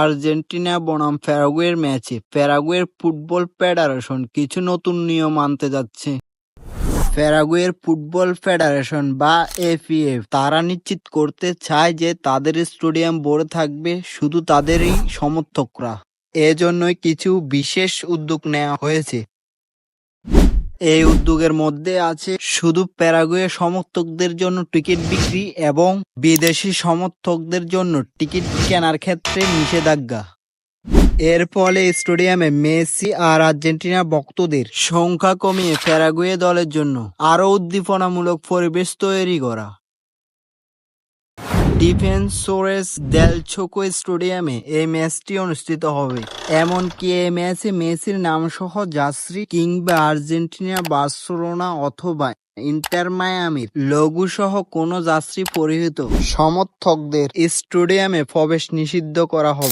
Argentina বনাম প্যারাগুয়ের ম্যাচে প্যারাগুয়ের football federation কিছু নতুন নিয়ম আনতে যাচ্ছে। প্যারাগুয়ের ফুটবল ফেডারেশন বা এফিএফ তারা নিশ্চিত করতে চায় যে তাদের স্টেডিয়াম ভরে থাকবে শুধু তাদেরই সমর্থকরা। এজন্যই কিছু বিশেষ উদ্যোগ নেওয়া হয়েছে। এই উদ্যোগের মধ্যে আছে শুধু প্যারাগুয়ে সমর্থকদের জন্য টিকিট বিক্রি এবং বিদেশি সমর্থকদের জন্য টিকিট কেনার ক্ষেত্রে নিষেধাজ্ঞা। এর ফলে স্টেডিয়ামে মেসি আর আর্জেন্টিনা ভক্তদের সংখ্যা কমিয়ে প্যারাগুয়ে দলের জন্য আরও উদ্দীপনামূলক পরিবেশ তৈরি করা। ডিফেন্সোরেস দেল ছোকো স্টেডিয়ামে এই ম্যাচটি অনুষ্ঠিত হবে। এমনকি এই ম্যাচে মেসির নামসহ জাসরি কিংবা আর্জেন্টিনা, বার্সেলোনা অথবা ইন্টার মায়ামির লঘু সহ কোনো যাত্রী পরিহিত সমর্থকদের স্টেডিয়ামে প্রবেশ নিষিদ্ধ করা হবে।